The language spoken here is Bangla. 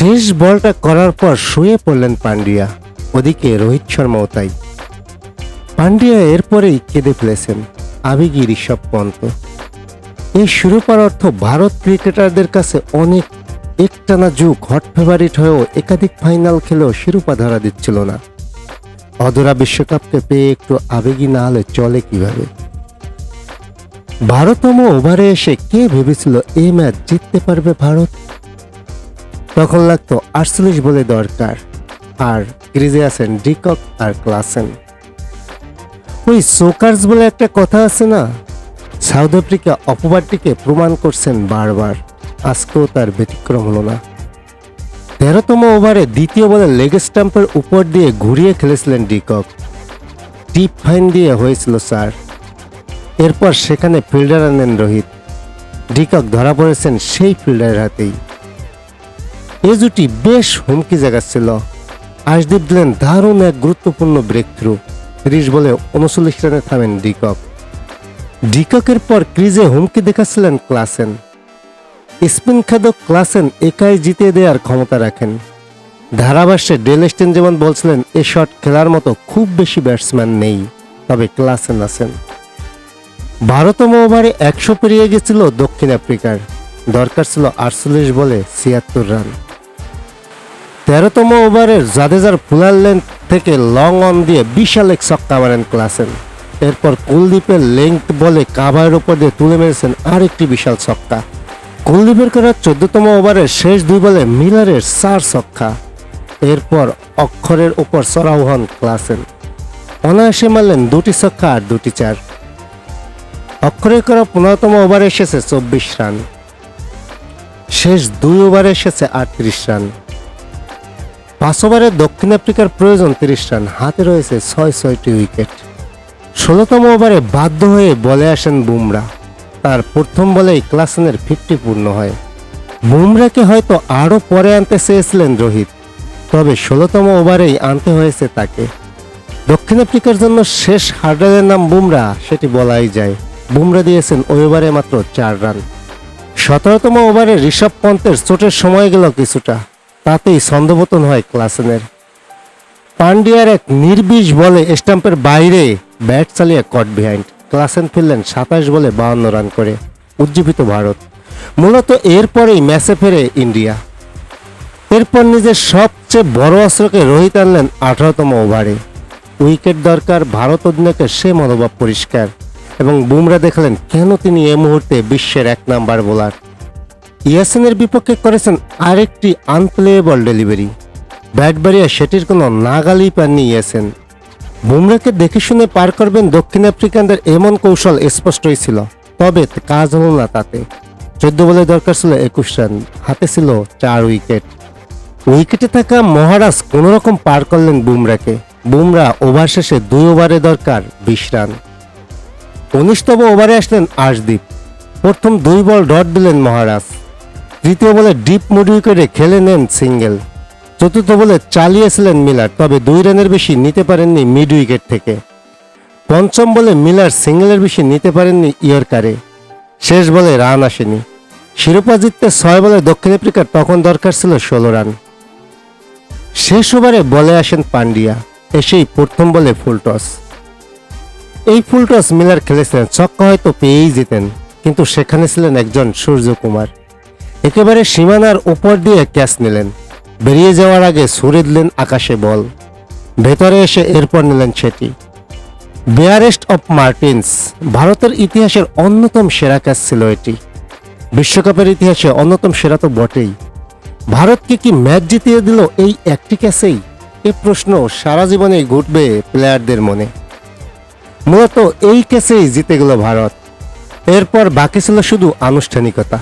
শেষ বলটা করার পর শুয়ে পড়লেন পান্ডিয়া ওদিকে রোহিত শর্মাও তাই। পান্ডিয়া এরপরেই কেঁদে ফেলেছেন আবেগী ঋষভ পন্ত এই শিরোপার অর্থ ভারত ক্রিকেটারদের কাছে অনেক একটানা যুগ হট ফেভারিট হয়েও একাধিক ফাইনাল খেলেও শিরোপা ধরা দিচ্ছিল না। অধরা বিশ্বকাপকে পেয়ে একটু আবেগী না হলে চলে কীভাবে? ভারতম ওভারে এসে কে ভেবেছিল এই ম্যাচ জিততে পারবে ভারত? তখন লাগতো আটচল্লিশ বলে দরকার। আর ক্রিজে আছেন ডিকক আর ক্লাসেন। ওই সোকার্স বলে একটা কথা আছে না? সাউথ আফ্রিকা অপবাদটিকে প্রমাণ করছেন বারবার। আজকেও তার ব্যতিক্রম হলো না। তেরোতম ওভারে দ্বিতীয় বলে লেগ স্টাম্পের উপর দিয়ে ঘুরিয়ে খেলেছিলেন ডিকক। টিপ ফাইন দিয়ে হয়েছিল, স্যার। এরপর সেখানে ফিল্ডার আনেন রোহিত। ডিকক ধরা পড়েছেন সেই ফিল্ডারের হাতেই। এ জুটি বেশ হুমকি জাগাচ্ছিল। আশদীপ দিলেন দারুণ এক গুরুত্বপূর্ণ ব্রেক থ্রু তিরিশ বলে উনচল্লিশ রানে থামেন ডিকক। ডিককের পর ক্রিজে হুমকি দেখাচ্ছিলেন ক্লাসেন। স্পিন খাদক ক্লাসেন একাই জিতে দেওয়ার ক্ষমতা রাখেন। ধারাভাষ্যে ডেল স্টেন যেমন বলছিলেন, এ শট খেলার মতো খুব বেশি ব্যাটসম্যান নেই, তবে ক্লাসেন আছেন। বারোতম ওভারে একশো পেরিয়ে গেছিল দক্ষিণ আফ্রিকার। দরকার ছিল আটচল্লিশ বলে ছিয়াত্তর রান। তেরোতম ওভারের জাদেজার ফুলার লেন্থ থেকে লং অন দিয়ে বিশাল এক ছক্কা মারেন ক্লাসেন। এরপর কুলদীপের লেংথ বলে কাভারের উপর দিয়ে তুলে মেরেছেন আরেকটি বিশাল ছক্কা। কুলদীপের করা চোদ্দতম ওভারের শেষ দুই বলে মিলারের চার ছক্কা। এরপর অক্ষরের ওপর চড়াও হন ক্লাসেন। অনায়াসে মারলেন দুটি ছক্কা আর দুটি চার। অক্ষরের করা পনেরোতম ওভারে এসেছে চব্বিশ রান। শেষ দুই ওভারে এসেছে আটত্রিশ রান। পাঁচ ওভারে দক্ষিণ আফ্রিকার প্রয়োজন তিরিশ রান, হাতে রয়েছে ছয় ছয়টি উইকেট। ষোলোতম ওভারে বাধ্য হয়ে বলে আসেন বুমরা। তার প্রথম বলেই ক্লাসেনের ফিফটি পূর্ণ হয়। বুমরাকে হয়তো আরও পরে আনতে চেয়েছিলেন রোহিত, তবে ষোলোতম ওভারেই আনতে হয়েছে তাকে। দক্ষিণ আফ্রিকার জন্য শেষ হার্ডারের নাম বুমরা, সেটি বলাই যায়। বুমরা দিয়েছেন ওই ওভারে মাত্র চার রান। সতেরোতম ওভারে ঋষভ পন্তের চোটের সময় গেল কিছুটা। তাতেই ছন্দপতন হয় ক্লাসেনের। পান্ডিয়ার এক নির্বিষ বলে স্টাম্পের বাইরে ব্যাট চালিয়ে কট বিহাইন্ড ক্লাসেন ফিরলেন সাতাশ বলে বাউন্ন রান করে, উজ্জীবিত ভারত। মূলত এরপরেই ম্যাচে ফেরে ইন্ডিয়া। এরপর নিজের সবচেয়ে বড় অস্ত্রকে রোহিত আনলেন আঠারোতম ওভারে। উইকেট দরকার, ভারত অধিনায়কের সে মনোভাব পরিষ্কার। এবং বুমরা দেখালেন কেন তিনি এ মুহূর্তে বিশ্বের এক নাম্বার বোলার। ইয়াসিনের বিপক্ষে করেছেন আরেকটি আনপ্লেয়েবল ডেলিভারি ব্যাট বাড়িয়ে সেটির কোনো নাগালি পাননি ইয়াসেন। বুমরাকে দেখে শুনে পার করবেন দক্ষিণ আফ্রিকানদের এমন কৌশল স্পষ্টই ছিল, তবে কাজ হলো না তাতে। চোদ্দ বলে দরকার ছিল একুশ রান, হাতে ছিল চার উইকেট। উইকেটে থাকা মহারাজ কোনোরকম পার করলেন বুমরাকে বুমরা ওভার শেষে দুই ওভারে দরকার বিশ রান। উনিশতম ওভারে আসলেন আশদীপ প্রথম দুই বল ডট দিলেন মহারাজ। তৃতীয় বলে ডিপ মুড করে খেলে নেন সিঙ্গেল। চতুর্থ বলে চালিয়েছিলেন মিলার, তবে দুই রানের বেশি নিতে পারেননি মিড উইকেট থেকে। পঞ্চম বলে মিলার সিঙ্গেলের বেশি নিতে পারেননি ইয়র্কারে। শেষ বলে রান আসেনি। শিরোপা জিততে ছয় বলে দক্ষিণ আফ্রিকার তখন দরকার ছিল ষোলো রান। শেষ ওভারে বলে আসেন পান্ডিয়া, এসেই প্রথম বলে ফুল টস। এই ফুল টস মিলার খেলেছিলেন, ছক্কা হয়তো পেয়েই যেতেন কিন্তু সেখানে ছিলেন একজন সূর্যকুমার। একেবারে সীমানার উপর দিয়ে ক্যাচ নিলেন। বেরিয়ে যাওয়ার আগে ছুড়ে দিলেন আকাশে বল। ভেতরে এসে এরপর নিলেন সেটি। বেয়ারেস্ট অফ মার্টিন্স, ভারতের ইতিহাসের অন্যতম সেরা ক্যাচ ছিল এটি। বিশ্বকাপের ইতিহাসে অন্যতম সেরা তো বটেই। ভারতকে কি ম্যাচ জিতিয়ে দিল এই একটি ক্যাচেই? এ প্রশ্ন সারা জীবনেই ঘুরবে প্লেয়ারদের মনে। মূলত এই ক্যাচেই জিতে গেল ভারত। এরপর বাকি ছিল শুধু আনুষ্ঠানিকতা।